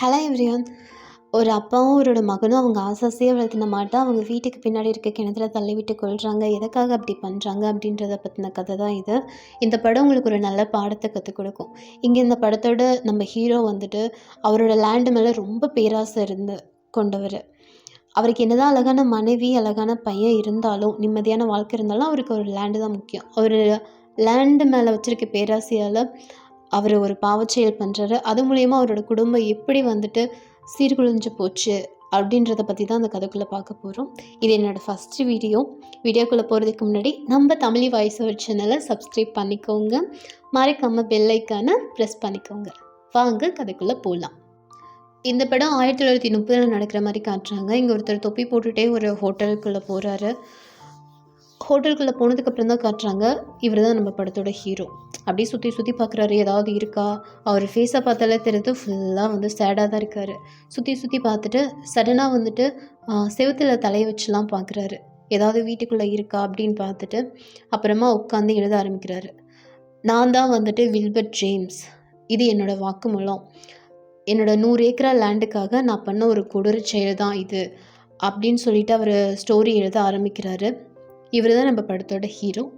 Hello everyone ஒரு அப்பாவும் அவரோட மகனும் அவங்க ஆசை ஆசையாக வளர்த்தின மாட்டை அவங்க வீட்டுக்கு பின்னாடி இருக்க கிணத்துல தள்ளி விட்டு கொள்கிறாங்க எதுக்காக அப்படி பண்ணுறாங்க அப்படின்றத பற்றின கதை தான் இது. இந்த படம் உங்களுக்கு ஒரு நல்ல பாடத்தை கற்றுக் கொடுக்கும். இங்கே இந்த படத்தோட நம்ம ஹீரோ வந்துட்டு அவரோட லேண்டு மேலே ரொம்ப பேராசை இருந்து கொண்டவர். அவருக்கு என்னதான் அழகான மனைவி அழகான பையன் இருந்தாலும் நிம்மதியான வாழ்க்கை இருந்தாலும் அவருக்கு ஒரு லேண்டு தான் முக்கியம். அவர் லேண்டு மேலே வச்சுருக்க பேராசையால் அவர் ஒரு பாவச்செயல் பண்ணுறாரு அது மூலயமா அவரோட குடும்பம் எப்படி வந்துட்டு சீர்குலைஞ்சு போச்சு அப்படின்றத பற்றி தான் அந்த கதைக்குள்ளே பார்க்க போகிறோம் இது என்னோடய ஃபஸ்ட்டு வீடியோ வீடியோக்குள்ளே போகிறதுக்கு முன்னாடி நம்ம தமிழ் வாய்ஸ் ஓவர் சேனலை சப்ஸ்கிரைப் பண்ணிக்கோங்க. மறக்காமல் பெல் ப்ரெஸ் பண்ணிக்கோங்க. வாங்க கதைக்குள்ளே போகலாம் இந்த படம் ஆயிரத்தி தொள்ளாயிரத்தி முப்பதில் நடக்கிற மாதிரி காட்டுறாங்க. இங்கே ஒருத்தர் தொப்பி போட்டுகிட்டே ஒரு ஹோட்டலுக்குள்ளே போகிறாரு ஹோட்டலுக்குள்ளே போனதுக்கப்புறம் தான் காட்டுறாங்க. இவர் தான் நம்ம படத்தோட ஹீரோ அப்படியே சுற்றி சுற்றி பார்க்குறாரு ஏதாவது இருக்கா? அவர் ஃபேஸை பார்த்தாலே தெரியுது ஃபுல்லாக வந்து சேடாக தான் இருக்கார். சுற்றி சுற்றி பார்த்துட்டு சடனாக வந்துட்டு செவத்தில் தலையை வச்சுலாம் பார்க்குறாரு. ஏதாவது வீட்டுக்குள்ளே இருக்கா அப்படின்னு பார்த்துட்டு அப்புறமா உட்காந்து எழுத ஆரம்பிக்கிறாரு. நான் தான் வந்துட்டு வில்பர்ட் ஜேம்ஸ். இது என்னோடய வாக்குமூலம். என்னோடய நூறு ஏக்கரா லேண்டுக்காக நான் பண்ண ஒரு கொடூர செயல் தான் இது. அப்படின்னு சொல்லிட்டு அவர் ஸ்டோரி எழுத ஆரம்பிக்கிறாரு. இவர் தான் நம்ம படத்தோட ஹீரோ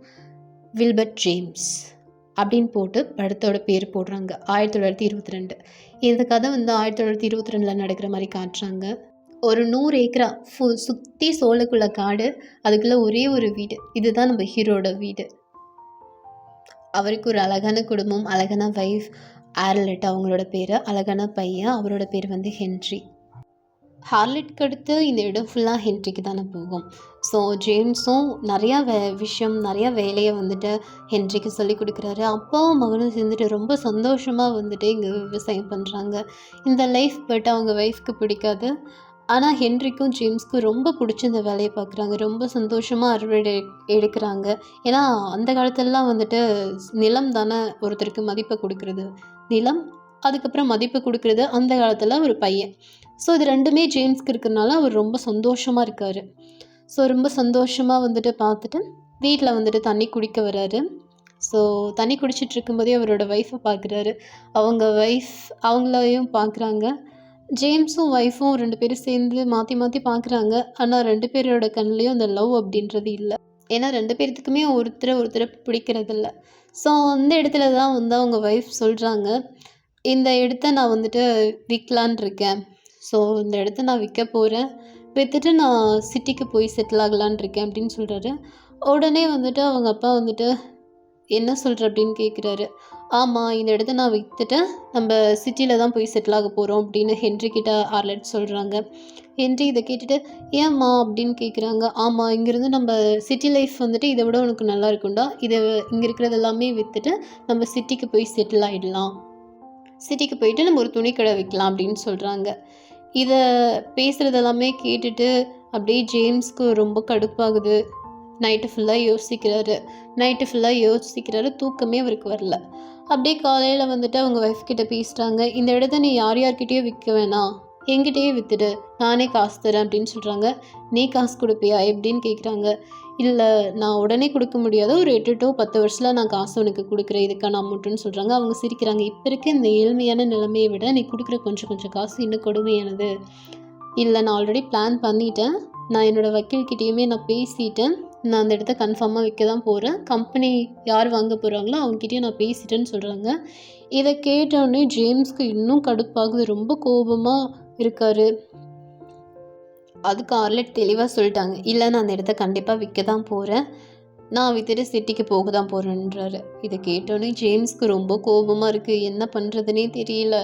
வில்பர்ட் ஜேம்ஸ் அப்படின்னு போட்டு படத்தோட பேர் போடுறாங்க. ஆயிரத்தி தொள்ளாயிரத்தி இருபத்தி ரெண்டு இந்த கதை வந்து ஆயிரத்தி தொள்ளாயிரத்தி இருபத்தி ரெண்டில் நடக்கிற மாதிரி காட்டுறாங்க. ஒரு நூறு ஏக்கரா ஃபுல் சுற்றி சோளக்குள்ள காடு அதுக்குள்ளே ஒரே ஒரு வீடு. இதுதான் நம்ம ஹீரோட வீடு. அவருக்கு ஒரு அழகான குடும்பம் அழகான வைஃப் ஆர்லெட் அவங்களோட பேர் அழகான பையன் அவரோட பேர் வந்து ஹென்ரி ஹார்லெட்க்கு அடுத்து இந்த இடம் ஃபுல்லாக ஹென்ரிக்கு தானே போகும். ஸோ ஜேம்ஸும் நிறையா வே விஷயம் நிறையா வேலையை வந்துட்டு ஹென்ரிக்கு சொல்லி கொடுக்குறாரு. அப்பாவும் மகனும் சேர்ந்துட்டு ரொம்ப சந்தோஷமாக வந்துட்டு இங்கே விவசாயம் பண்ணுறாங்க இந்த லைஃப் பட் அவங்க ஒய்ஃப்க்கு பிடிக்காது. ஆனால் ஹென்ரிக்கும் ஜேம்ஸ்க்கும் ரொம்ப பிடிச்ச இந்த வேலையை பார்க்குறாங்க. ரொம்ப சந்தோஷமாக அறுவடை எடுக்கிறாங்க. ஏன்னா அந்த காலத்துலலாம் வந்துட்டு நிலம் தானே ஒருத்தருக்கு மதிப்பை கொடுக்குறது. நிலம் அதுக்கப்புறம் மதிப்பு கொடுக்குறது அந்த காலத்தில் ஒரு பையன். ஸோ இது ரெண்டுமே ஜேம்ஸ்க்கு இருக்கிறனால அவர் ரொம்ப சந்தோஷமாக இருக்கார். ஸோ ரொம்ப சந்தோஷமாக வந்துட்டு பார்த்துட்டு வீட்டில் வந்துட்டு தண்ணி குடிக்க வராரு. ஸோ தண்ணி குடிச்சிட்டு இருக்கும்போதே அவரோட ஒய்ஃபை பார்க்குறாரு. அவங்க ஒய்ஃப் அவங்களையும் பார்க்குறாங்க. ஜேம்ஸும் ஒய்ஃபும் ரெண்டு பேரும் சேர்ந்து மாற்றி மாற்றி பார்க்குறாங்க. ஆனால் ரெண்டு பேரோட கண்ணிலையும் அந்த லவ் அப்படின்றது இல்லை. ஏன்னா ரெண்டு பேர்த்துக்குமே ஒருத்தரை ஒருத்தரை பிடிக்கிறதில்ல. ஸோ அந்த இடத்துல தான் வந்து அவங்க ஒய்ஃப் சொல்கிறாங்க இந்த இடத்த நான் வந்துட்டு விற்கலான் இருக்கேன். ஸோ இந்த இடத்த நான் விற்க போகிறேன் விற்றுட்டு நான் சிட்டிக்கு போய் செட்டில் ஆகலான் இருக்கேன் அப்படின்னு சொல்கிறாரு உடனே வந்துட்டு அவங்க அப்பா வந்துட்டு என்ன சொல்கிற அப்படின்னு கேட்குறாரு ஆமாம் இந்த இடத்த நான் விற்றுட்டு நம்ம சிட்டியில் தான் போய் செட்டில் ஆக போகிறோம் அப்படின்னு ஹென்றி கிட்ட ஆர்லெட் சொல்கிறாங்க ஹென்றி இதை கேட்டுட்டு ஏம்மா? அப்படின்னு கேட்குறாங்க ஆமாம் இங்கேருந்து நம்ம சிட்டி லைஃப் வந்துட்டு இதை விட உனக்கு நல்லா இருக்கும்டா. இதை இங்கே இருக்கிறது எல்லாமே விற்றுட்டு நம்ம சிட்டிக்கு போய் செட்டில் ஆகிடலாம் சிட்டிக்கு போயிட்டு நம்ம ஒரு துணி கடை வைக்கலாம் அப்படின்னு சொல்கிறாங்க இதை பேசுகிறது எல்லாமே கேட்டுட்டு அப்படியே ஜேம்ஸ்க்கு ரொம்ப கடுப்பாகுது. நைட்டு ஃபுல்லாக யோசிக்கிறாரு. நைட்டு ஃபுல்லாக யோசிக்கிறாரு. தூக்கமே அவருக்கு வரல. அப்படியே காலையில் வந்துட்டு அவங்க ஒய்ஃப் கிட்ட பேசுகிறாங்க இந்த இடத்த நீ யார் யார்கிட்டயோ விற்க வேணாம். என்கிட்டயே விற்றுடு நானே காசு தரேன் அப்படின்னு சொல்கிறாங்க நீ காசு கொடுப்பியா? எப்படின்னு கேட்குறாங்க இல்லை நான் உடனே கொடுக்க முடியாத ஒரு எட்டு டு பத்து வருஷத்தில் நான் காசு உனக்கு கொடுக்குறேன் இதுக்கான அமௌண்ட்டுன்னு சொல்கிறாங்க அவங்க சிரிக்கிறாங்க இப்போ இருக்க இந்த ஏழ்மையான நிலைமையை விட நீ கொடுக்குற கொஞ்சம் கொஞ்சம் காசு இன்னும் கொடுமையானது. இல்லை நான் ஆல்ரெடி பிளான் பண்ணிட்டேன். நான் என்னோடய வக்கீல்கிட்டேயுமே நான் பேசிட்டேன். நான் அந்த இடத்த கன்ஃபார்மாக விற்க தான் போகிறேன் கம்பெனி யார் வாங்க போகிறாங்களோ அவங்ககிட்டயும் நான் பேசிட்டேன்னு சொல்கிறாங்க இதை கேட்டோடனே ஜேம்ஸ்க்கு இன்னும் கடுப்பாகுது. ரொம்ப கோபமாக இருக்கார். அதுக்கு ஆர்லெட் தெளிவாக சொல்லிட்டாங்க. இல்லை நான் அந்த இடத்த கண்டிப்பாக விற்க தான் போகிறேன் நான் வித்துட்டு சிட்டிக்கு போக தான் போகிறேன்றாரு இதை கேட்டோன்னே ஜேம்ஸ்க்கு ரொம்ப கோபமாக இருக்குது என்ன பண்ணுறதுனே தெரியல.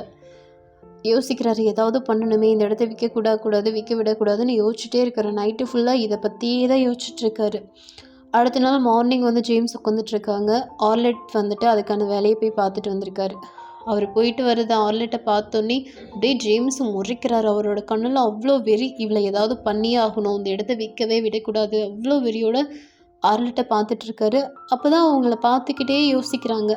யோசிக்கிறாரு ஏதாவது பண்ணணுமே. இந்த இடத்த விற்கக்கூடாது கூடாது விற்க விடக்கூடாதுன்னு யோசிச்சுட்டே இருக்காரு. நைட்டு ஃபுல்லாக இதை பற்றியே தான் யோசிச்சுட்ருக்காரு அடுத்த நாள் மார்னிங் வந்து ஜேம்ஸ் உட்காந்துட்ருக்காங்க ஆர்லெட் வந்துட்டு அதுக்கான வேலையை போய் பார்த்துட்டு வந்திருக்காரு. அவர் போயிட்டு வருது ஆர்லெட்டை பார்த்தோன்னே அப்படியே ஜேம்ஸ் முறைக்கிறாரு அவரோட கண்ணில் அவ்வளோ வெறி இவளை ஏதாவது பண்ணியே ஆகணும் இந்த இடத்த விற்கவே விடக்கூடாது. அவ்வளோ வெறியோட ஆர்லெட்டை பார்த்துட்ருக்காரு. அப்போ தான் அவங்கள பார்த்துக்கிட்டே யோசிக்கிறாங்க.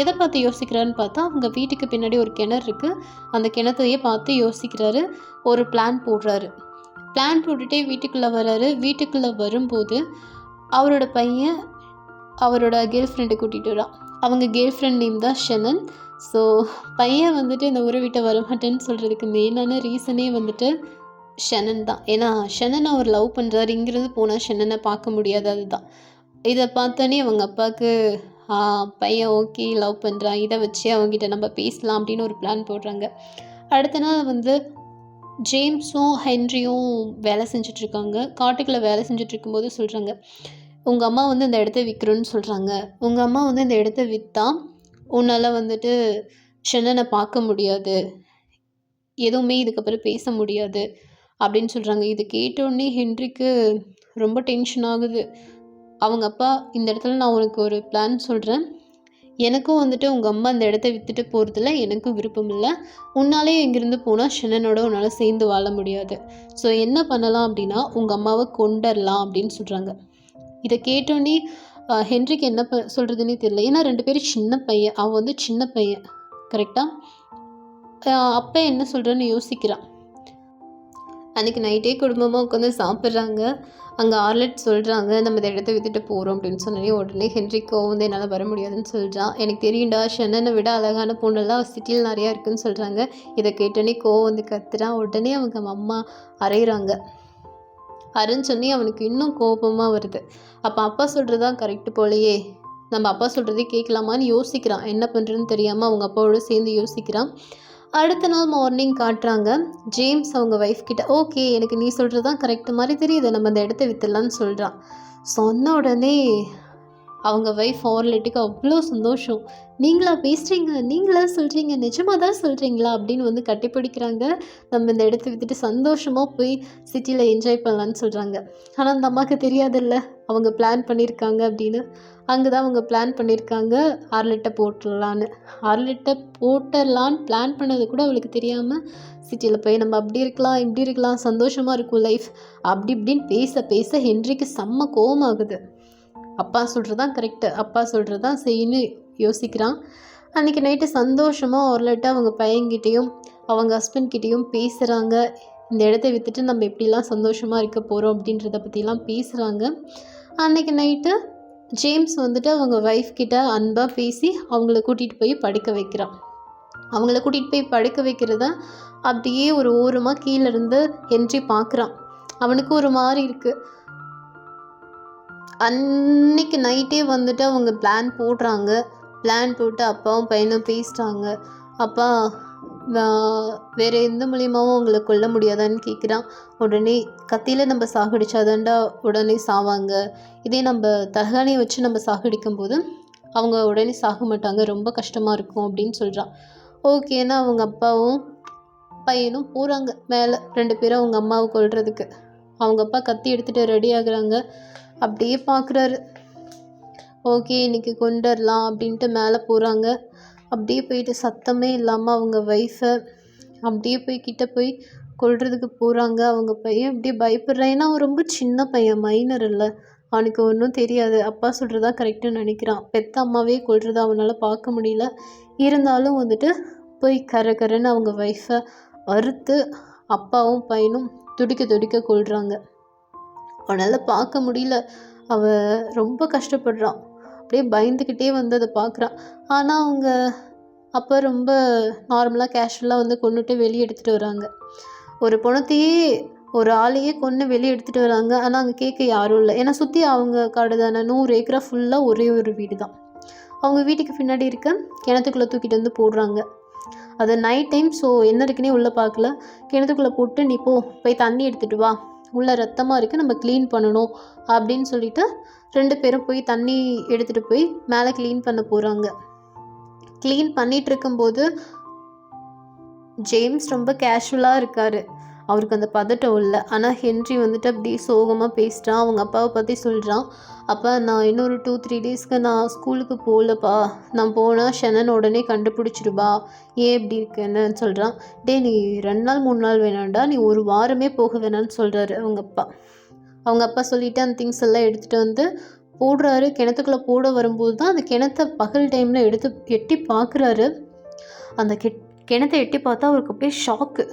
எதை பார்த்து யோசிக்கிறான்னு பார்த்தா அவங்க வீட்டுக்கு பின்னாடி ஒரு கிணறு இருக்குது அந்த கிணத்தையே பார்த்து யோசிக்கிறாரு. ஒரு பிளான் போடுறாரு. பிளான் போட்டுகிட்டே வீட்டுக்குள்ளே வர்றாரு வீட்டுக்குள்ளே வரும்போது அவரோட பையன் அவரோட கேர்ள் ஃப்ரெண்டை கூட்டிகிட்டு வரான். அவங்க கேர்ள் ஃப்ரெண்ட் நேம் தான் ஷெனன். ஸோ பையன் வந்துட்டு இந்த ஊரை விட்டு வரமாட்டேன்னு சொல்கிறதுக்கு மெயினான ரீசனே வந்துட்டு ஷனன் தான். ஏன்னா ஷனனை அவர் லவ் பண்ணுறாரு இங்கிருந்து போனால் ஷனனை பார்க்க முடியாது அதுதான். இதை பார்த்தோன்னே அவங்க அப்பாவுக்கு பையன் ஓகே லவ் பண்ணுறான் இதை வச்சு அவங்ககிட்ட நம்ம பேசலாம் அப்படின்னு ஒரு பிளான் போடுறாங்க. அடுத்த நாள் வந்து ஜேம்ஸும் ஹென்ரியும் வேலை செஞ்சிட்ருக்காங்க. காட்டுக்குள்ளே வேலை செஞ்சிட்ருக்கும்போது சொல்கிறாங்க உங்கள் அம்மா வந்து இந்த இடத்த விற்கிறோன்னு சொல்கிறாங்க உங்கள் அம்மா வந்து இந்த இடத்த விற்றா உன்னால் வந்துட்டு ஷென்னனை பார்க்க முடியாது. எதுவுமே இதுக்கப்புறம் பேச முடியாது அப்படின்னு சொல்கிறாங்க இது கேட்டோடனே ஹென்ரிக்கு ரொம்ப டென்ஷன் ஆகுது. அவங்க அப்பா இந்த இடத்துல நான் உனக்கு ஒரு பிளான் சொல்கிறேன் எனக்கும் வந்துட்டு உங்கள் அம்மா அந்த இடத்த விற்றுட்டு போகிறதுல எனக்கும் விருப்பம் இல்லை. உன்னாலே இங்கேருந்து போனால் ஷெனனோட உன்னால் சேர்ந்து வாழ முடியாது. ஸோ என்ன பண்ணலாம் அப்படின்னா உங்கள் அம்மாவை கொண்டரலாம் அப்படின்னு சொல்கிறாங்க இதை கேட்டோன்னே ஹென்ரிக்கு என்ன ப சொல்கிறதுனே தெரியல. ஏன்னா ரெண்டு பேரும் சின்ன பையன். அவன் வந்து சின்ன பையன். கரெக்டாக அப்போ என்ன சொல்கிறேன்னு யோசிக்கிறான். அன்றைக்கி நைட்டே குடும்பமாக உட்காந்து சாப்பிட்றாங்க. அங்கே ஆர்லெட் சொல்கிறாங்க நம்ம இந்த இடத்த விட்டுட்டு போகிறோம் அப்படின்னு சொன்னோடனே உடனே ஹென்ரிக்கோ வந்து என்னால் வர முடியாதுன்னு சொல்கிறான் எனக்கு தெரியும்டா சென்னனை விட அழகான பொண்ணெல்லாம் சிட்டியில் நிறையா இருக்குதுன்னு சொல்கிறாங்க இதை கேட்டோன்னே கோவம் வந்து கத்துறான். உடனே அவங்க அம்மா அரைகிறாங்க அரைஞ்சோடனே அவனுக்கு இன்னும் கோபமாக வருது. அப்போ அப்பா சொல்கிறது தான் கரெக்டு போலையே. நம்ம அப்பா சொல்கிறதே கேட்கலாமான்னு யோசிக்கிறான். என்ன பண்ணுறதுன்னு தெரியாமல் அவங்க அப்பாவோட சேர்ந்து யோசிக்கிறான். அடுத்த நாள் மார்னிங் காட்டுறாங்க. ஜேம்ஸ் அவங்க ஒய்ஃப் கிட்ட ஓகே எனக்கு நீ சொல்கிறது தான் கரெக்ட் மாதிரி தெரியுது. நம்ம அந்த இடத்த வித்துடலான்னு சொல்கிறான் சொன்ன உடனே அவங்க ஒய்ஃப் ஆர்லெட்டுக்கு அவ்வளோ சந்தோஷம். நீங்களா பேசுகிறீங்க நீங்களா சொல்கிறீங்க நிஜமாக தான் சொல்கிறீங்களா அப்படின்னு வந்து கட்டிப்பிடிக்கிறாங்க. நம்ம இந்த இடத்த விட்டுட்டு சந்தோஷமாக போய் சிட்டியில் என்ஜாய் பண்ணலான்னு சொல்கிறாங்க ஆனால் அந்த அம்மாவுக்கு தெரியாதுல்ல அவங்க பிளான் பண்ணியிருக்காங்க அப்படின்னு. அங்கே தான் அவங்க பிளான் பண்ணியிருக்காங்க ஆர்லெட்டை போட்டுடலான்னு. ஆர்லெட்டை போட்டலான்னு பிளான் பண்ணது கூட அவளுக்கு தெரியாமல் சிட்டியில் போய் நம்ம அப்படி இருக்கலாம் இப்படி இருக்கலாம் சந்தோஷமாக இருக்கும் லைஃப் அப்படி இப்படின்னு பேச பேச ஹென்றிக்கு செம்ம கோபமாகுது அப்பா சொல்கிறது தான் கரெக்டு அப்பா சொல்கிறது தான் செய்யணும் யோசிக்கிறான். அன்றைக்கி நைட்டு சந்தோஷமாக ஆர்லெட்டை அவங்க பையன்கிட்டேயும் அவங்க ஹஸ்பண்ட்கிட்டேயும் பேசுகிறாங்க இந்த இடத்த விற்றுட்டு நம்ம எப்படிலாம் சந்தோஷமாக இருக்க போகிறோம் அப்படின்றத பற்றிலாம் பேசுகிறாங்க அன்றைக்கி நைட்டு ஜேம்ஸ் வந்துட்டு அவங்க ஒய்ஃப் கிட்ட அன்பாக பேசி அவங்கள கூட்டிகிட்டு போய் படுக்க வைக்கிறான். அவங்கள கூட்டிகிட்டு போய் படுக்க வைக்கிறத அப்படியே ஒரு ஓரமாக கீழே இருந்து ஹென்றி பார்க்குறான். அவனுக்கு ஒரு மாதிரி இருக்குது அன்னைக்கு நைட்டே வந்துட்டு அவங்க பிளான் போடுறாங்க. பிளான் போட்டு அப்பாவும் பையனும் பேசிட்டாங்க. அப்பா வேற எந்த மூலியமாவும் உங்களை கொல்ல முடியாதான்னு கேட்குறான் உடனே கத்தியில் நம்ம சாகடிச்சாதாண்டா உடனே சாவாங்க. இதே நம்ம தலகாணியை வச்சு நம்ம சாகடிக்கும் போது அவங்க உடனே சாக மாட்டாங்க. ரொம்ப கஷ்டமாக இருக்கும் அப்படின்னு சொல்கிறான் ஓகேன்னா அவங்க அப்பாவும் பையனும் போகிறாங்க மேலே. ரெண்டு பேரும் அவங்க அம்மாவை கொள்றதுக்கு அவங்க அப்பா கத்தி எடுத்துகிட்டு ரெடி ஆகுறாங்க. அப்படியே பார்க்குறாரு ஓகே இன்னைக்கு கொண்டுடலாம் அப்படின்ட்டு மேலே போகிறாங்க அப்படியே போயிட்டு சத்தமே இல்லாமல் அவங்க ஒய்ஃபை அப்படியே போய் கிட்ட போய் கொள்றதுக்கு போகிறாங்க அவங்க பையன் அப்படியே பயப்படுறான். ஏன்னா அவன் ரொம்ப சின்ன பையன் மைனர் இல்லை. அவனுக்கு ஒன்றும் தெரியாது. அப்பா சொல்கிறதா கரெக்டுன்னு நினைக்கிறான். பெத்த அம்மாவே கொள்றதை அவனால் பார்க்க முடியல. இருந்தாலும் வந்துட்டு போய் கர கரன்னு அவங்க ஒய்ஃபை அறுத்து அப்பாவும் பையனும் துடிக்க துடிக்க கொள்கிறாங்க அவனால் பார்க்க முடியல. அவ ரொம்ப கஷ்டப்படுறான். அப்படியே பயந்துக்கிட்டே வந்து அதை பார்க்குறான் ஆனால் அவங்க அப்போ ரொம்ப நார்மலாக கேஷுவலாக வந்து கொண்டுட்டு வெளியே எடுத்துகிட்டு வராங்க. ஒரு பணத்தையே ஒரு ஆளையே கொன்று வெளியே எடுத்துகிட்டு வராங்க. ஆனால் அங்கே கேட்க யாரும் இல்லை. ஏன்னா சுற்றி அவங்க காடு தானே. நூறு ஏக்கரா ஃபுல்லாக ஒரே ஒரு வீடு தான் அவங்க வீட்டுக்கு பின்னாடி இருக்க கிணத்துக்குள்ளே தூக்கிட்டு வந்து போடுறாங்க. அது நைட் டைம் ஸோ என்ன இருக்குன்னே உள்ளே பார்க்கல. கிணத்துக்குள்ளே போட்டு நீ போ போய் தண்ணி எடுத்துகிட்டு வா. உள்ள ரத்தமாக இருக்குது நம்ம க்ளீன் பண்ணணும். அப்படின்னு சொல்லிட்டு ரெண்டு பேரும் போய் தண்ணி எடுத்துகிட்டு போய் மேலே க்ளீன் பண்ண போகிறாங்க க்ளீன் பண்ணிகிட்டு இருக்கும்போது ஜேம்ஸ் ரொம்ப கேஷுவலாக இருக்கார். அவருக்கு அந்த பதட்டம் இல்லை. ஆனால் ஹென்றி வந்துட்டு அப்படியே சோகமாக பேசுகிறான் அவங்க அப்பாவை பற்றி சொல்கிறான் அப்பா நான் இன்னொரு டூ த்ரீ டேஸ்க்கு நான் ஸ்கூலுக்கு போகலப்பா. நான் போனால் ஷனன் உடனே கண்டுபிடிச்சிருப்பா ஏன் இப்படி இருக்குன்னு சொல்கிறான் டே நீ ரெண்டு நாள் மூணு நாள் வேணாண்டா நீ ஒரு வாரமே போக வேணாம்னு சொல்கிறாரு அவங்க அப்பா. அவங்க அப்பா சொல்லிட்டு அந்த திங்ஸ் எல்லாம் எடுத்துகிட்டு வந்து போடுறாரு. கிணத்துக்குள்ளே போட வரும்போது தான் அந்த கிணத்தை பகல் டைமில் எடுத்து எட்டி பார்க்குறாரு. அந்த கெட் கிணத்தை எட்டி பார்த்தா அவருக்கு அப்படியே ஷாக்கு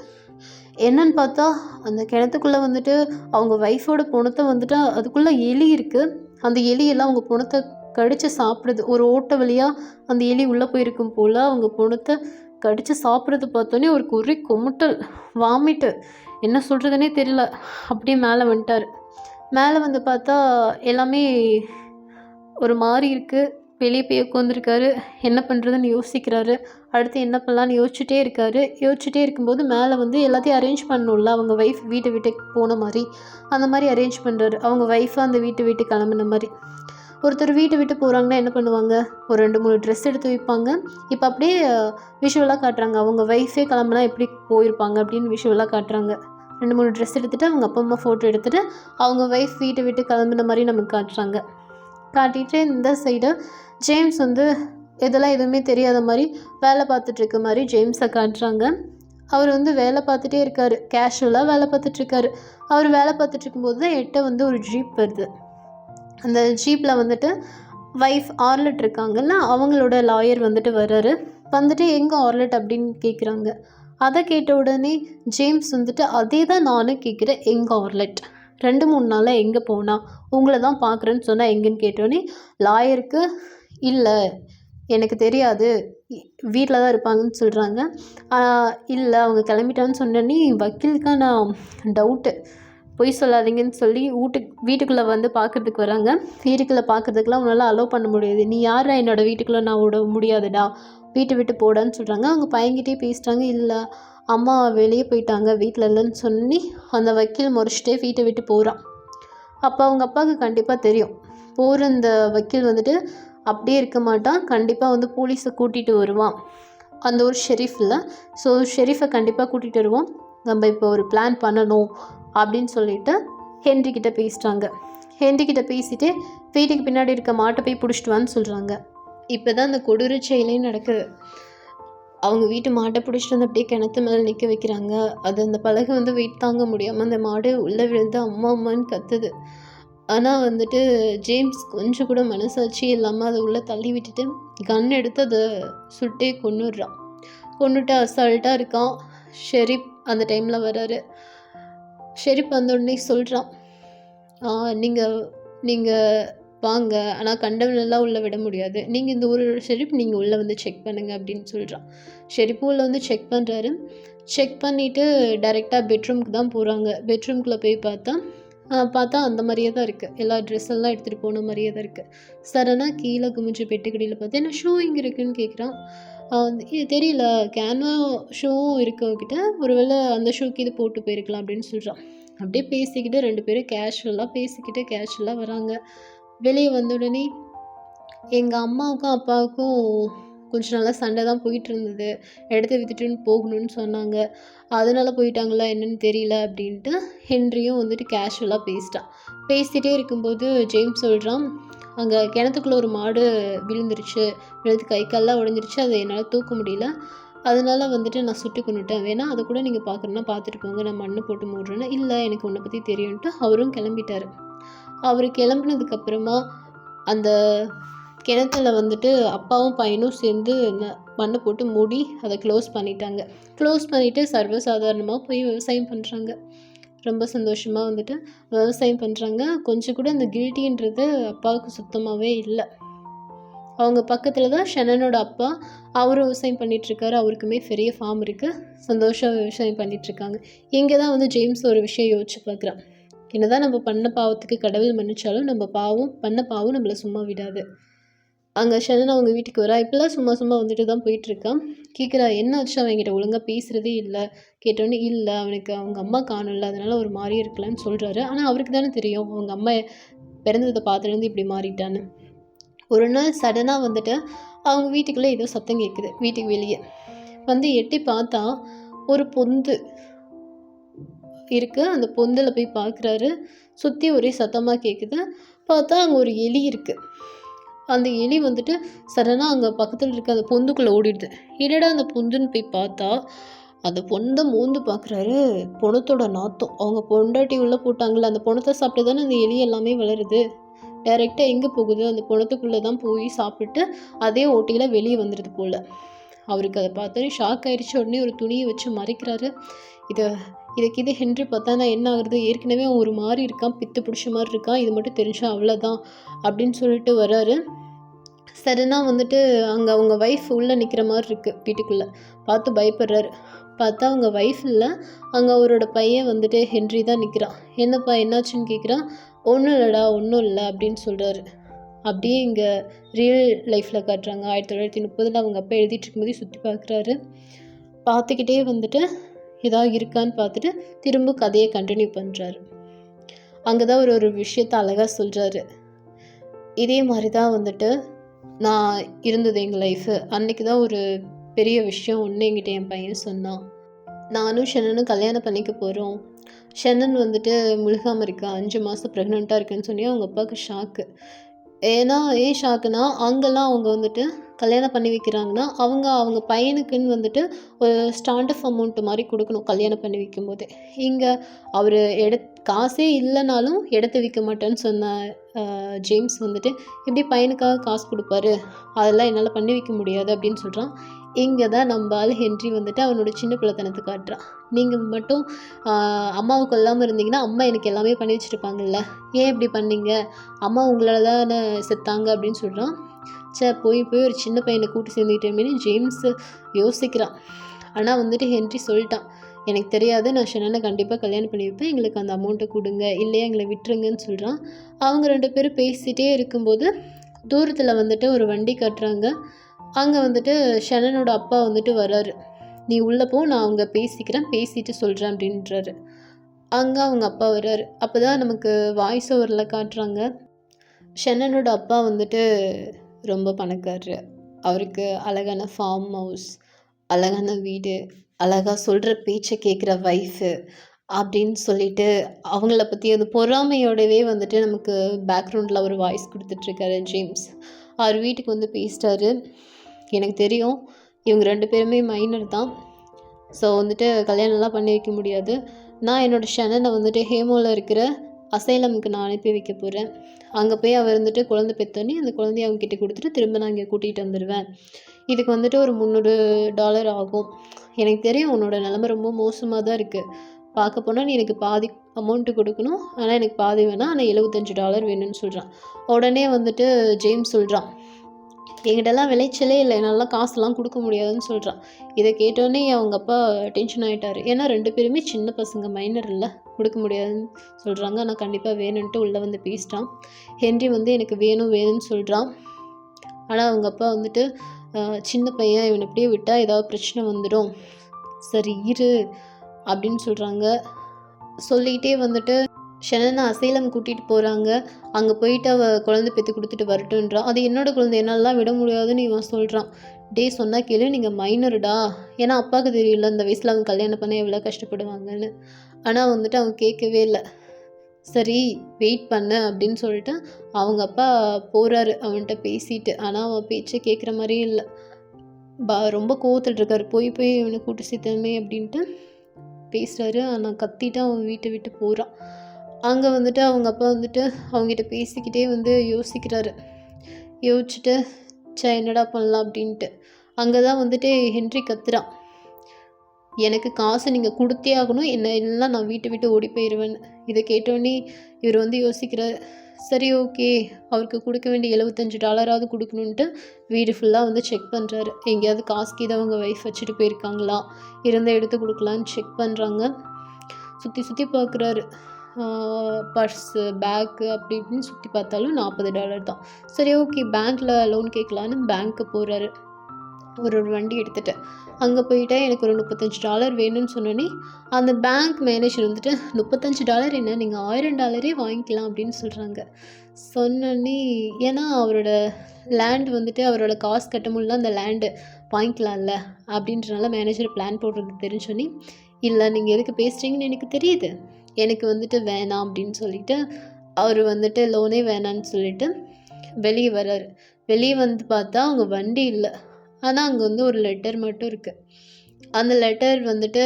என்னன்னு பார்த்தா அந்த கிணத்துக்குள்ளே வந்துட்டு அவங்க ஒய்ஃபோட பொணத்தை வந்துட்டு அதுக்குள்ளே எலி இருக்குது அந்த எலியெல்லாம் அவங்க புணத்தை கடித்து சாப்பிடுது. ஒரு ஓட்டை வழியாக அந்த எலி உள்ளே போயிருக்கும் போல் அவங்க புணத்தை கடித்து சாப்பிட்றது பார்த்தோன்னே ஒரு குறி கொமுட்டல் வாமிட்டு. என்ன சொல்கிறதுனே தெரியல. அப்படியே மேலே வந்துட்டார். மேலே வந்து பார்த்தா எல்லாமே ஒரு மாதிரி இருக்குது வெளியே போய் உட்காந்துருக்காரு என்ன பண்ணுறதுன்னு யோசிக்கிறாரு. அடுத்து என்ன பண்ணலான்னு யோசிச்சுட்டே இருக்காரு. யோசிச்சுட்டே இருக்கும்போது மேலே வந்து எல்லாத்தையும் அரேஞ்ச் பண்ணணும்ல. அவங்க ஒய்ஃப் வீட்டை வீட்டுக்கு போன மாதிரி. அந்த மாதிரி அரேஞ்ச் பண்ணுறாரு அவங்க ஒய்ஃபாக அந்த வீட்டு வீட்டுக்கு கிளம்புன மாதிரி. ஒருத்தர் வீட்டை விட்டு போகிறாங்கன்னா என்ன பண்ணுவாங்க? ஒரு ரெண்டு மூணு ட்ரெஸ் எடுத்து வைப்பாங்க. இப்போ அப்படியே விஷுவலாக காட்டுறாங்க. அவங்க ஒய்ஃபே கிளம்புனா எப்படி போயிருப்பாங்க அப்படின்னு விஷுவலாக காட்டுறாங்க. ரெண்டு மூணு ட்ரெஸ் எடுத்துகிட்டு அவங்க அப்பா அம்மா ஃபோட்டோ எடுத்துகிட்டு அவங்க ஒய்ஃப் வீட்டை விட்டு கிளம்புன மாதிரி நமக்கு காட்டுறாங்க. காட்டிட்டு இந்த சைடு ஜேம்ஸ் வந்து இதெல்லாம் எதுவுமே தெரியாத மாதிரி வேலை பார்த்துட்ருக்க மாதிரி ஜேம்ஸை காட்டுறாங்க. அவர் வந்து வேலை பார்த்துட்டே இருக்கார். கேஷுவலாக வேலை பார்த்துட்ருக்காரு அவர் வேலை பார்த்துட்ருக்கும்போது தான் எட்ட வந்து ஒரு ஜீப் வருது. அந்த ஜீப்பில் வந்துட்டு ஒய்ஃப் ஆர்லெட் இருக்காங்கல்ல அவங்களோட லாயர் வந்துட்டு வர்றாரு. வந்துட்டு எங்கே ஆர்லெட் அப்படின்னு கேட்குறாங்க அதை கேட்ட உடனே ஜேம்ஸ் வந்துட்டு அதே தான் நானும் கேட்குறேன் எங்கள் ஆர்லெட்? ரெண்டு மூணு நாளாக எங்கே போனா? உங்களை தான் பார்க்குறேன்னு சொன்னால் எங்கேன்னு? கேட்டோடனே லாயருக்கு இல்லை எனக்கு தெரியாது. வீட்டில் தான் இருப்பாங்கன்னு சொல்கிறாங்க இல்லை அவங்க கிளம்பிட்டான்னு சொன்னோன்னே வக்கீலுக்கான நான் டவுட்டு பொய் சொல்லாதீங்கன்னு சொல்லி வீட்டுக்கு வீட்டுக்குள்ளே வந்து பார்க்குறதுக்கு வராங்க. வீட்டுக்குள்ளே பார்க்குறதுக்குலாம் உன்னால் அலோவ் பண்ண முடியாது. நீ யாரா என்னோடய வீட்டுக்குள்ளே நான் விட முடியாதுடா. வீட்டை விட்டு போடான்னு சொல்கிறாங்க அவங்க பையன்கிட்டே பேசுகிறாங்க இல்லை அம்மா வெளியே போயிட்டாங்க. வீட்டில் இல்லைன்னு சொல்லி அந்த வக்கீல் முறைச்சிட்டே வீட்டை விட்டு போகிறான் அப்போ அவங்க அப்பாவுக்கு கண்டிப்பாக தெரியும். போகிற அந்த வக்கீல் வந்துட்டு அப்படியே இருக்க மாட்டான். கண்டிப்பாக வந்து போலீஸை கூட்டிகிட்டு வருவான். அந்த ஒரு ஷெரீஃபில். ஸோ ஷெரீஃபை கண்டிப்பாக கூட்டிகிட்டு வருவோம். நம்ம இப்போ ஒரு பிளான் பண்ணணும். அப்படின்னு சொல்லிட்டு ஹென்றி கிட்ட பேசிட்டாங்க. ஹென்றி கிட்ட பேசிட்டு வீட்டுக்கு பின்னாடி இருக்க மாட்டை போய் பிடிச்சிட்டு வான்னு சொல்கிறாங்க இப்போ தான் அந்த கொடூர செயலே நடக்குது. அவங்க வீட்டு மாட்டை பிடிச்சிட்டு வந்து அப்படியே கிணத்து மேலே நிற்க வைக்கிறாங்க. அது அந்த பலகை வந்து வெயிட் தாங்க முடியாமல் அந்த மாடு உள்ளே விழுந்து அம்மா அம்மான்னு கத்துது. ஆனால் வந்துட்டு ஜேம்ஸ் கொஞ்சம் கூட மனசாட்சி இல்லாமல் அதை உள்ளே தள்ளி விட்டுட்டு கன் எடுத்து அதை சுட்டே கொண்டுடுறான் கொண்டுட்டு அசால்ட்டாக இருக்கான். ஷெரீப் அந்த டைமில் வராரு. ஷெரீப் வந்தோடனே சொல்கிறான் நீங்கள் நீங்கள் வாங்க. ஆனால் கண்டவனெல்லாம் உள்ளே விட முடியாது. நீங்கள் இந்த ஊரோட ஷெரிப் நீங்கள் உள்ளே வந்து செக் பண்ணுங்கள் அப்படின்னு சொல்கிறான் ஷெரீப்பும் உள்ளே வந்து செக் பண்ணுறாரு செக் பண்ணிவிட்டு டைரெக்டாக பெட்ரூம்க்கு தான் போகிறாங்க பெட்ரூம்குள்ளே போய் பார்த்தா பார்த்தா அந்த மாதிரியே தான் இருக்குது எல்லா ட்ரெஸ் எல்லாம் எடுத்துகிட்டு போன மாதிரியே தான் இருக்குது சடனாக கீழே குமிஞ்சு பெட்டுக்கடியில் பார்த்தா என்ன ஷூ இங்கே இருக்குன்னு கேட்குறான் இது தெரியல. கேன்வா ஷூவும் இருக்கு அவகிட்ட ஒருவேளை அந்த ஷூக்கு இது போட்டு போயிருக்கலாம் அப்படின்னு சொல்கிறான் அப்படியே பேசிக்கிட்டு ரெண்டு பேரும் கேஷுவலாக பேசிக்கிட்டு கேஷுவலாக வராங்க. வெளியே வந்த உடனே எங்கள் அம்மாவுக்கும் அப்பாவுக்கும் கொஞ்சம் நாளாக சண்டை தான் போயிட்டு இருந்தது. இடத்த வித்துட்டுன்னு போகணும்னு சொன்னாங்க. அதனால போயிட்டாங்களா என்னன்னு தெரியல அப்படின்ட்டு ஹென்ரியும் வந்துட்டு கேஷுவலாக பேசிட்டான். பேசிகிட்டே இருக்கும்போது ஜேம்ஸ் சொல்கிறான் அங்கே கிணத்துக்குள்ளே ஒரு மாடு விழுந்துருச்சு. விழுந்து கை கால்லாம் உடஞ்சிருச்சு. அதை என்னால் தூக்க முடியல. அதனால வந்துட்டு நான் சுட்டு கொண்டுட்டேன் வேணால் அதை கூட நீங்கள் பார்க்குறேன்னா பார்த்துட்டு போங்க. நான் மண்ணை போட்டு மூடுறேன்னு. இல்லை எனக்கு உன்னை பற்றி தெரியும்ட்டு அவரும் கிளம்பிட்டார். அவர் கிளம்புனதுக்கப்புறமா அந்த கிணத்துல வந்துட்டு அப்பாவும் பையனும் சேர்ந்து மண்ணை போட்டு மூடி அதை க்ளோஸ் பண்ணிட்டாங்க. க்ளோஸ் பண்ணிவிட்டு சர்வசாதாரணமாக போய் விவசாயம் பண்ணுறாங்க ரொம்ப சந்தோஷமாக வந்துட்டு விவசாயம் பண்ணுறாங்க கொஞ்சம் கூட அந்த கில்ட்டின்றது அப்பாவுக்கு சுத்தமாகவே இல்லை. அவங்க பக்கத்தில் தான் ஷனனோட அப்பா அவரும் விவசாயம் பண்ணிகிட்ருக்காரு அவருக்குமே பெரிய ஃபார்ம் இருக்குது சந்தோஷம் விவசாயம் பண்ணிகிட்ருக்காங்க இங்கே தான் வந்து ஜேம்ஸ் ஒரு விஷயம் யோசிச்சு பார்க்குறான் என்னதான் நம்ம பண்ண பாவத்துக்கு கடவுள் மன்னிச்சாலும் நம்ம பாவம் பண்ண பாவம் நம்மளை சும்மா விடாது. அங்கே ஷனன் அவங்க வீட்டுக்கு வரா. இப்போல்லாம் சும்மா சும்மா வந்துட்டு தான் போயிட்டுருக்கான். கேட்குறா என்ன அவன் அவன்கிட்ட ஒழுங்காக பேசுகிறதே இல்லை. கேட்டோன்னே இல்லை அவனுக்கு அவங்க அம்மா காணல அதனால் ஒரு மாதிரியே இருக்கலான்னு சொல்கிறாரு ஆனால் அவருக்கு தானே தெரியும் அவங்க அம்மா பிறந்ததை பார்த்துலேருந்து இப்படி மாறிட்டான்னு. ஒரு நாள் சடனாக வந்துட்டு அவங்க வீட்டுக்குள்ளே ஏதோ சத்தம் கேட்குது வீட்டுக்கு வெளியே. வந்து எட்டி பார்த்தா ஒரு பொந்து இருக்குது அந்த பொந்தில் போய் பார்க்குறாரு. சுற்றி ஒரே சத்தமாக கேட்குது பார்த்தா அங்கே ஒரு எலி இருக்குது அந்த எலி வந்துட்டு சடனாக அங்கே பக்கத்தில் இருக்க அந்த பொந்துக்குள்ளே ஓடிடுது. என்னடா அந்த பொந்துன்னு போய் பார்த்தா அந்த பொண்ணை மூந்து பார்க்குறாரு பொணத்தோட நாத்தம். அவங்க பொண்டாட்டி உள்ளே போட்டாங்கள்ல அந்த பொணத்தை சாப்பிட்டு தானே அந்த எலி எல்லாமே வளருது. டைரெக்டாக எங்கே போகுது? அந்த பொணத்துக்குள்ளே தான் போய் சாப்பிட்டு அதே ஓட்டியில் வெளியே வந்துடுது போல். அவருக்கு அதை பார்த்தோன்னே ஷாக் ஆயிடுச்சு. உடனே ஒரு துணியை வச்சு மறைக்கிறாரு. இதை இதுக்கு இது ஹென்றி பார்த்தா என்ன ஆகுறது ஏற்கனவே அவன் ஒரு மாதிரி இருக்கான் பித்து பிடிச்ச மாதிரி இருக்கான் இது மட்டும் தெரிஞ்சா அவ்வளோதான் அப்படின்னு சொல்லிட்டு வராரு. சடனாக வந்துட்டு அங்கே அவங்க ஒய்ஃப் உள்ளே நிற்கிற மாதிரி இருக்குது வீட்டுக்குள்ளே. பார்த்து பயப்படுறாரு. பார்த்தா அவங்க ஒய்ஃப் இல்லை அங்கே அவரோட பையன் வந்துட்டு ஹென்றி தான் நிற்கிறான் என்னப்பா என்னாச்சுன்னு கேட்குறான் ஒன்றும் இல்லைடா ஒன்றும் இல்லை அப்படின்னு சொல்கிறாரு அப்படியே இங்கே ரியல் லைஃப்பில் காட்டுறாங்க. ஆயிரத்தி தொள்ளாயிரத்தி முப்பதில் அவங்க அப்பா எழுதிட்டு இருக்கும்போதே சுற்றி பார்க்குறாரு. பார்த்துக்கிட்டே வந்துட்டு ஏதாவது இருக்கான்னு பார்த்துட்டு திரும்ப கதையை கண்டினியூ பண்ணுறாரு அங்கே தான் ஒரு ஒரு விஷயத்த அழகாக சொல்கிறாரு இதே மாதிரி தான் வந்துட்டு நான் இருந்தது எங்கள் லைஃபு அன்றைக்கி தான் ஒரு பெரிய விஷயம் ஒன்று என்கிட்ட என் பையன் சொன்னான். நானும் ஷெனனும் கல்யாணம் பண்ணிக்க போகிறோம் ஷெனன் வந்துட்டு முழுகாமல் இருக்கா அஞ்சு மாதம் ப்ரெக்னெண்ட்டாக இருக்குன்னு சொல்லி அவங்க அப்பாவுக்கு ஷாக்கு ஏன்னா ஏன் ஷாக்குனா அங்கெல்லாம் அவங்க வந்துட்டு கல்யாணம் பண்ணி வைக்கிறாங்கன்னா அவங்க அவங்க பையனுக்குன்னு வந்துட்டு ஒரு ஸ்டாண்டப் அமௌண்ட் மாதிரி கொடுக்கணும் கல்யாணம் பண்ணி வைக்கும்போது. இங்கே அவர் எட காசே இல்லைனாலும் இடத்த விற்க மாட்டேன்னு சொன்ன ஜேம்ஸ் வந்துட்டு எப்படி பையனுக்காக காசு கொடுப்பாரு. அதெல்லாம் என்னால் பண்ணி வைக்க முடியாது அப்படின்னு சொல்கிறான் இங்கே தான் நம்ம ஆள் ஹென்றி வந்துட்டு அவனோட சின்ன பிள்ளைத்தனத்தை காட்டுறான். நீங்கள் மட்டும் அம்மாவுக்கு அம்மாவை கொல்லாமல் இருந்தீங்கன்னா அம்மா எனக்கு எல்லாமே பண்ணி வச்சுருப்பாங்கல்ல. ஏன் இப்படி பண்ணீங்க? அம்மா உங்களால் தானே செத்தாங்க அப்படின்னு சொல்கிறான் சே போய் போய் ஒரு சின்ன பையனை கூட்டி சேர்ந்துக்கிட்டேன்னு ஜேம்ஸ் யோசிக்கிறான். ஆனால் வந்துட்டு ஹென்றி சொல்லிட்டான் எனக்கு தெரியாது நான் ஷனனை கண்டிப்பாக கல்யாணம் பண்ணி வைப்பேன். எங்களுக்கு அந்த அமௌண்ட்டை கொடுங்க இல்லையா எங்களை விட்டுருங்கன்னு சொல்கிறான் அவங்க ரெண்டு பேரும் பேசிகிட்டே இருக்கும்போது தூரத்தில் வந்துட்டு ஒரு வண்டி கட்டுறாங்க. அங்கே வந்துட்டு ஷனனோட அப்பா வந்துட்டு வராரு நீ உள்ளே போ நான் அவங்க பேசிக்கிறேன் பேசிட்டு சொல்கிறேன் அப்படின்றாரு. அங்கே அவங்க அப்பா வர்றாரு. அப்போ தான் நமக்கு வாய்ஸ் ஓவரில் காட்டுறாங்க. ஷென்னனோட அப்பா வந்துட்டு ரொம்ப பணக்காரரு. அவருக்கு அழகான ஃபார்ம் ஹவுஸ் அழகான வீடு அழகாக சொல்கிற பேச்சை கேட்குற ஒய்ஃபு அப்படின்னு சொல்லிட்டு அவங்கள பற்றி அந்த பொறாமையோடவே வந்துட்டு நமக்கு பேக்ரவுண்டில் ஒரு வாய்ஸ் கொடுத்துட்ருக்காரு ஜேம்ஸ். அவர் வீட்டுக்கு வந்து பேசிட்டாரு. எனக்கு தெரியும். இவங்க ரெண்டு பேருமே மைனர் தான். ஸோ வந்துட்டு கல்யாணம்லாம் பண்ணி வைக்க முடியாது. நான் என்னோடய ஷனனை வந்துட்டு ஹேமோவில் இருக்கிற அசைலமுக்கு நான் அனுப்பி வைக்க போகிறேன் அங்கே போய் அவர் வந்துட்டு குழந்தை பெற்றோன்னே அந்த குழந்தைய அவங்க கிட்டே கொடுத்துட்டு திரும்ப நான் இங்கே கூட்டிகிட்டு வந்துடுவேன் இதுக்கு வந்துட்டு ஒரு முந்நூறு டாலர் ஆகும். எனக்கு தெரியும் உன்னோட நிலமை ரொம்ப மோசமாக தான் இருக்குது பார்க்க போனால் நீ எனக்கு பாதி அமௌண்ட்டு கொடுக்கணும். ஆனால் எனக்கு பாதி வேணாம். ஆனால் எழுபத்தஞ்சு டாலர் வேணும்னு சொல்கிறான் உடனே வந்துட்டு ஜேம்ஸ் சொல்கிறான் எங்கிட்டலாம் விளைச்சலே இல்லை. என்னால் காசுலாம் கொடுக்க முடியாதுன்னு சொல்கிறான் இதை கேட்டோன்னே அவங்க அப்பா டென்ஷன் ஆகிட்டார் ஏன்னா ரெண்டு பேருமே சின்ன பசங்க மைனர் இல்லை. கொடுக்க முடியாதுன்னு சொல்கிறாங்க ஆனால் கண்டிப்பாக வேணும்ன்ட்டு உள்ளே வந்து பேசிட்டான். ஹென்றி வந்து எனக்கு வேணும் வேணும்னு சொல்கிறான் ஆனால் அவங்க அப்பா வந்துட்டு சின்ன பையன் இவனை அப்படியே விட்டால் ஏதாவது பிரச்சனை வந்துடும். சரி இரு. அப்படின்னு சொல்கிறாங்க சொல்லிக்கிட்டே வந்துட்டு ஷனனை அசைலம் கூட்டிகிட்டு போகிறாங்க அங்கே போயிட்டு அவள் குழந்தை பெற்று கொடுத்துட்டு வரட்டுன்றான் அது என்னோட குழந்தை என்னெல்லாம் விட முடியாதுன்னு இவன் சொல்கிறான் டே சொன்னால் கேளு நீங்கள் மைனருடா ஏன்னா அப்பாவுக்கு தெரியல அந்த வயசில் அவங்க கல்யாணம் பண்ண எவ்வளோ கஷ்டப்படுவாங்கன்னு. ஆனால் வந்துட்டு அவன் கேட்கவே இல்லை. சரி வெயிட் பண்ணு அப்படின்னு சொல்லிட்டு அவங்க அப்பா போகிறாரு அவன்கிட்ட பேசிட்டு. ஆனால் அவன் பேச்சை கேட்குற மாதிரியும் இல்லை. பா ரொம்ப கோவத்தில் போய் போய் இவனை கூட்டு சேர்த்தமே அப்படின்ட்டு பேசுகிறாரு ஆனால் கத்திட்டு அவன் வீட்டை விட்டு போகிறான் அங்கே வந்துட்டு அவங்க அப்பா வந்துட்டு அவங்ககிட்ட பேசிக்கிட்டே வந்து யோசிக்கிறாரு. யோசிச்சுட்டு சே என்னடா பண்ணலாம் அப்படின்ட்டு. அங்கே தான் வந்துட்டு ஹென்றி கத்துறான் எனக்கு காசு நீங்கள் கொடுத்தே ஆகணும். என்ன இல்லைன்னா நான் வீட்டை விட்டு ஓடி போயிடுவேன்னு இதை கேட்டோடனே இவர் வந்து யோசிக்கிறார். சரி ஓகே. அவருக்கு கொடுக்க வேண்டிய எழுபத்தஞ்சு டாலராவது கொடுக்கணுன்ட்டு வீடு ஃபுல்லாக வந்து செக் பண்ணுறாரு எங்கேயாவது காசுக்கு இதை அவங்க ஒய்ஃப் வச்சுட்டு போயிருக்காங்களா? இருந்தால் எடுத்து கொடுக்கலான்னு செக் பண்ணுறாங்க சுற்றி சுற்றி பார்க்குறாரு. பர்ஸு பேக்கு அப்படி இப்படின்னு சுற்றி பார்த்தாலும் நாற்பது டாலர் தான். சரி ஓகே பேங்க்கில் லோன் கேட்கலான்னு பேங்க்கு போகிறாரு ஒரு ஒரு வண்டி எடுத்துகிட்டு அங்கே போயிட்டு எனக்கு ஒரு முப்பத்தஞ்சு டாலர் வேணும்னு சொன்னோன்னே அந்த பேங்க் மேனேஜர் வந்துட்டு முப்பத்தஞ்சு டாலர் என்ன? நீங்கள் ஆயிரம் டாலரே வாங்கிக்கலாம் அப்படின்னு சொல்கிறாங்க சொன்னோன்னே ஏன்னா அவரோட லேண்ட் வந்துட்டு அவரோட காசு கட்ட முடியல அந்த லேண்டு வாங்கிக்கலாம்ல அப்படின்றனால மேனேஜர் பிளான் போடுறது தெரிஞ்சோன்னே இல்லை நீங்கள் எதுக்கு பேசுகிறீங்கன்னு எனக்கு தெரியுது. எனக்கு வந்துட்டு வேணாம் அப்படின்னு சொல்லிட்டு அவர் வந்துட்டு லோனே வேணான்னு சொல்லிட்டு வெளியே வர்றாரு வெளியே வந்து பார்த்தா அவங்க வண்டி இல்லை. ஆனால் அங்கே வந்து ஒரு லெட்டர் மட்டும் இருக்குது அந்த லெட்டர் வந்துட்டு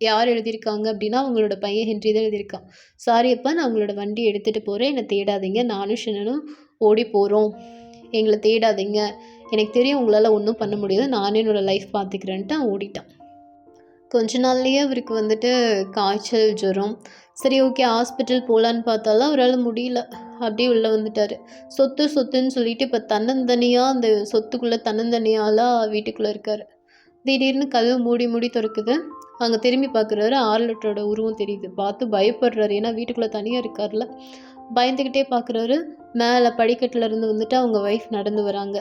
யார் எழுதியிருக்காங்க அப்படின்னா அவங்களோட பையன் ஹென்றி தான் எழுதியிருக்கான். சாரி அப்பா நான் உங்களோட வண்டி எடுத்துகிட்டு போகிறேன் என்னை தேடாதீங்க. நானும் ஷனனும் ஓடி போகிறோம் எங்களை தேடாதீங்க. எனக்கு தெரியும் உங்களால் ஒன்றும் பண்ண முடியாது. நானே என்னோடய லைஃப் பார்த்துக்கிறேன்ட்டு ஓடிட்டான். கொஞ்ச நாள்லேயே அவருக்கு வந்துட்டு காய்ச்சல் ஜுரம். சரி ஓகே ஹாஸ்பிட்டல் போகலான்னு பார்த்தாலும் அவரால் முடியல. அப்படியே உள்ளே வந்துட்டார். சொத்து சொத்துன்னு சொல்லிட்டு இப்போ தன்னந்தனியாக அந்த சொத்துக்குள்ளே தன்னந்தனியாலாம் வீட்டுக்குள்ளே இருக்கார். திடீர்னு கதவு மூடி மூடி திறக்குது. அங்கே திரும்பி பார்க்குறாரு ஆர்லட்டோட உருவம் தெரியுது. பார்த்து பயப்படுறாரு. ஏன்னா வீட்டுக்குள்ளே தனியாக இருக்கார்ல பயந்துக்கிட்டே பார்க்குறாரு மேலே படிக்கட்டில் இருந்து வந்துட்டு அவங்க ஒய்ஃப் நடந்து வராங்க.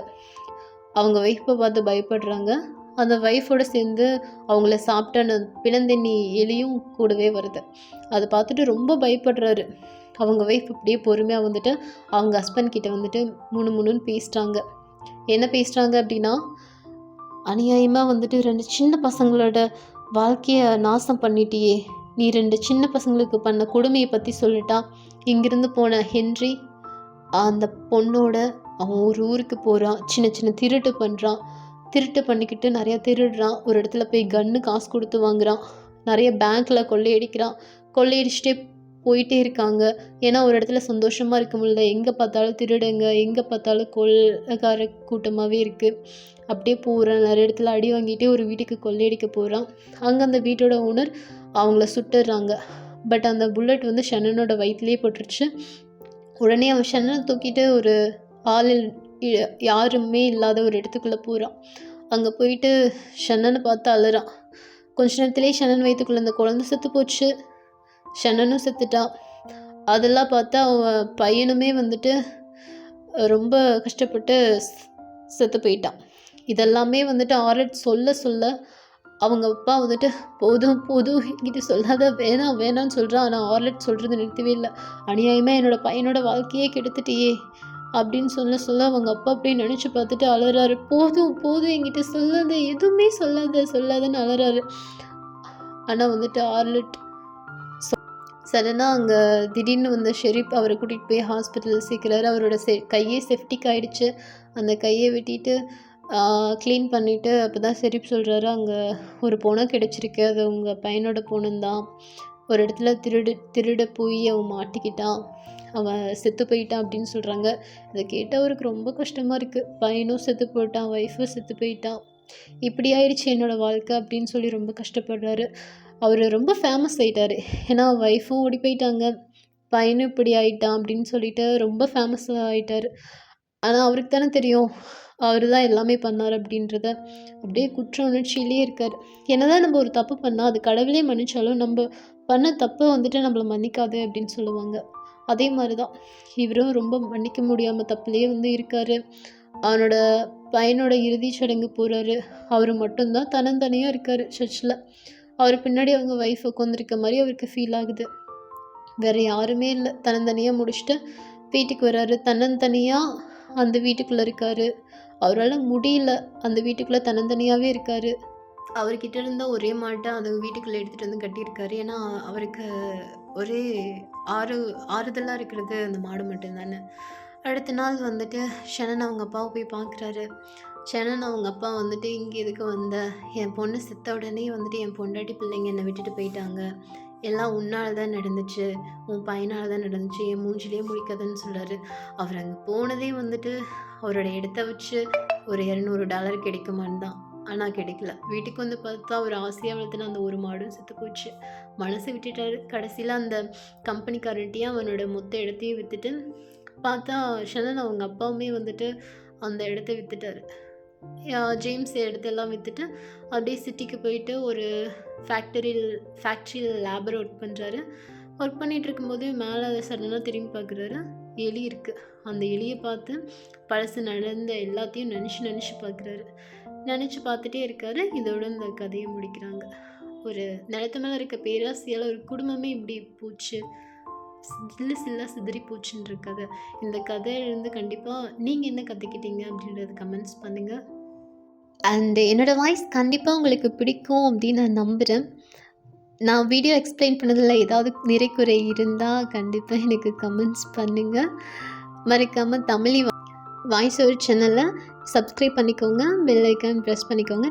அவங்க ஒய்ஃபை பார்த்து பயப்படுறாங்க. அந்த ஒய்ஃபோடு சேர்ந்து அவங்கள சாப்பிட்ட அந்த பிணந்தண்ணி எலியும் கூடவே வருது. அதை பார்த்துட்டு ரொம்ப பயப்படுறாரு. அவங்க ஒய்ஃப் அப்படியே பொறுமையாக வந்துட்டு அவங்க ஹஸ்பண்ட் கிட்ட வந்துட்டு முணு முணுன்னு பேசிட்டாங்க என்ன பேசுகிறாங்க அப்படின்னா அநியாயமாக வந்துட்டு ரெண்டு சின்ன பசங்களோட வாழ்க்கையை நாசம் பண்ணிட்டியே. நீ ரெண்டு சின்ன பசங்களுக்கு பண்ண கொடுமையை பற்றி சொல்லிட்டா இங்கிருந்து போன ஹென்றி அந்த பொண்ணோட அவன் ஒரு ஊருக்கு போகிறான் சின்ன சின்ன திருட்டு பண்ணுறான் திருட்டு பண்ணிக்கிட்டு நிறையா திருடுறான். ஒரு இடத்துல போய் கன்று காசு கொடுத்து வாங்குறான். நிறைய பேங்க்கில் கொள்ளையடிக்கிறான் கொள்ளையடிச்சிட்டே போயிட்டே இருக்காங்க. ஏன்னா ஒரு இடத்துல சந்தோஷமாக இருக்க முடியல. எங்கே பார்த்தாலும் திருடுங்க. எங்கே பார்த்தாலும் கொள்ளக்கார கூட்டமாகவே இருக்குது அப்படியே போகிறான் நிறைய இடத்துல அடி வாங்கிட்டே ஒரு வீட்டுக்கு கொள்ளையடிக்க போகிறான் அங்கே அந்த வீட்டோட ஓனர் அவங்கள சுட்டுடுறாங்க பட் அந்த புல்லட் வந்து ஷன்னனோட வயிற்றுலேயே போட்டுருச்சு. உடனே அவன் ஷன்னனை தூக்கிட்டு ஒரு ஆளில் யாருமே இல்லாத ஒரு இடத்துக்குள்ளே போகிறான் அங்கே போயிட்டு ஷன்னனை பார்த்து அழுறான். கொஞ்ச நேரத்துலேயே ஷன்னன் வயிற்றுக்குள்ளே அந்த குழந்தை செத்து போச்சு. ஷன்னனும் செத்துட்டான். அதெல்லாம் பார்த்தா அவன் பையனுமே வந்துட்டு ரொம்ப கஷ்டப்பட்டு செத்து போயிட்டான். இதெல்லாமே வந்துட்டு ஆர்ட் சொல்ல சொல்ல அவங்க அப்பா வந்துட்டு போதும் போதும் என்கிட்ட சொல்லாத வேணாம் வேணாம்னு சொல்கிறான் ஆனால் ஆர்லட் சொல்கிறது நிறுத்தவே இல்லை. அநியாயமாக என்னோடய பையனோட வாழ்க்கையே கெடுத்துட்டியே. அப்படின்னு சொல்ல சொல்ல அவங்க அப்பா அப்படியே நினச்சி பார்த்துட்டு அலறாரு. போதும் போதும் என்கிட்ட சொல்லாத எதுவுமே சொல்லாத சொல்லாதன்னு அலறாரு. ஆனால் வந்துட்டு ஆர்லட் சடனாக அங்கே திடீர்னு வந்த ஷெரீப் அவரை கூட்டிகிட்டு போய் ஹாஸ்பிட்டல் சேர்க்குறாரு. அவரோட செ கையே செஃப்டிக் ஆகிடுச்சு அந்த கையை வெட்டிட்டு க்ளீன் பண்ணிவிட்டு அப்போ தான் ஷெரீப் சொல்கிறாரு அங்கே ஒரு பொணம் கிடச்சிருக்கு. அது உங்கள் பையனோட பொண்ணுந்தான் ஒரு இடத்துல திருடு திருட போய் அவன் மாட்டிக்கிட்டான். அவன் செத்து போயிட்டான் அப்படின்னு சொல்கிறாங்க அதை கேட்டால் அவருக்கு ரொம்ப கஷ்டமாக இருக்குது பையனும் செத்து போயிட்டான் ஒய்ஃபும் செத்து போயிட்டான். இப்படி ஆயிடுச்சு என்னோடய வாழ்க்கை அப்படின்னு சொல்லி ரொம்ப கஷ்டப்படுறாரு. அவர் ரொம்ப ஃபேமஸ் ஆகிட்டார் ஏன்னா ஒய்ஃபும் ஓடி போயிட்டாங்க. பையனும் இப்படி ஆயிட்டான் அப்படின்னு சொல்லிட்டு ரொம்ப ஃபேமஸ் ஆகிட்டார் ஆனால் அவருக்கு தானே தெரியும். அவர் தான் எல்லாமே பண்ணார் அப்படின்றத. அப்படியே குற்ற உணர்ச்சியிலே இருக்கார். என்னதான் நம்ம ஒரு தப்பு பண்ணால் அது கடவுளே மன்னிச்சாலும் நம்ம பண்ண தப்பை வந்துட்டு நம்மளை மன்னிக்காது அப்படின்னு சொல்லுவாங்க. அதே மாதிரி தான் இவரும் ரொம்ப மன்னிக்க முடியாமல் தப்புலேயே வந்து இருக்கார். அவனோட பையனோட இறுதிச் சடங்கு போகிறாரு அவர் மட்டும்தான் தன்னந்தனியாக இருக்கார் சர்ச்சில் அவர் பின்னாடி அவங்க ஒய்ஃப் உட்காந்துருக்க மாதிரி அவருக்கு ஃபீல் ஆகுது. வேறு யாருமே இல்லை. தன்னந்தனியாக முடிச்சுட்டு வீட்டுக்கு வராரு. தன்னந்தனியாக அந்த வீட்டுக்குள்ளே இருக்கார். அவரால் முடியல. அந்த வீட்டுக்குள்ளே தன்னந்தனியாகவே இருக்கார். அவர்கிட்ட இருந்த ஒரே மாட்டை அந்த வீட்டுக்குள்ளே எடுத்துகிட்டு வந்து கட்டியிருக்காரு. ஏன்னா அவருக்கு ஒரே ஆறு ஆறுதலாக இருக்கிறது அந்த மாடு மட்டும்தானே. அடுத்த நாள் வந்துட்டு ஷனன் அவங்க அப்பாவை போய் பார்க்குறாரு ஷனன் அவங்க அப்பா வந்துட்டு இங்கே எதுக்கு வந்த? என் பொண்ணு செத்த உடனே வந்துட்டு என் பொண்டாட்டி பிள்ளைங்க என்னை விட்டுட்டு போயிட்டாங்க. எல்லாம் உன்னால் தான் நடந்துச்சு. உன் பையனால் தான் நடந்துச்சு. என் மூஞ்சிலே முடிக்காதுன்னு சொல்கிறாரு அவர் அங்கே போனதே வந்துட்டு அவரோட இடத்த வச்சு ஒரு இரநூறு டாலர் கிடைக்குமான்னு தான். ஆனால் கிடைக்கல. வீட்டுக்கு வந்து பார்த்தா ஒரு ஆசையாக வளர்த்துன அந்த ஒரு மாடும் செத்து போச்சு. மனசை விட்டுட்டாரு. கடைசியில் அந்த கம்பெனிக்காரர்கிட்டையும் அவனோட மொத்த இடத்தையும் விற்றுட்டு பார்த்தா ஷனன் அவங்க அப்பாவுமே வந்துட்டு அந்த இடத்த விற்றுட்டாரு ஜேம்ஸ் இடத்தெல்லாம் விற்றுட்டு அப்படியே சிட்டிக்கு போயிட்டு ஒரு ஃபேக்டரியில் ஃபேக்ட்ரியில் லேபர் ஒர்க் பண்ணுறாரு ஒர்க் பண்ணிகிட்டு இருக்கும்போது மேலே சடனாக திரும்பி பார்க்குறாரு. எலி இருக்குது அந்த எலியை பார்த்து பழசு நடந்த எல்லாத்தையும் நினச்சி நினச்சி பார்க்குறாரு. நினச்சி பார்த்துட்டே இருக்காரு. இதோட இந்த கதையை முடிக்கிறாங்க. ஒரு நிலத்து மேலே இருக்க பேராசியால் ஒரு குடும்பமே இப்படி போச்சு. சில்லு சில்லாக சிதறி போச்சுன்ற கதை. இந்த கதையிலேருந்து கண்டிப்பாக நீங்கள் என்ன கற்றுக்கிட்டீங்க அப்படின்றத கமெண்ட்ஸ் பண்ணுங்கள் அண்ட் என்னோடய வாய்ஸ் கண்டிப்பாக உங்களுக்கு பிடிக்கும் அப்படின்னு நான் நம்புகிறேன் நான் வீடியோ எக்ஸ்பிளைன் பண்ணதில் ஏதாவது நிறைக்குறை இருந்தால் கண்டிப்பாக எனக்கு கமெண்ட்ஸ் பண்ணுங்கள் மறக்காமல் தமிழ் வாய்ஸ் ஒரு சேனலை சப்ஸ்கிரைப் பண்ணிக்கோங்க பெல் ஐக்கான் ப்ரெஸ் பண்ணிக்கோங்க.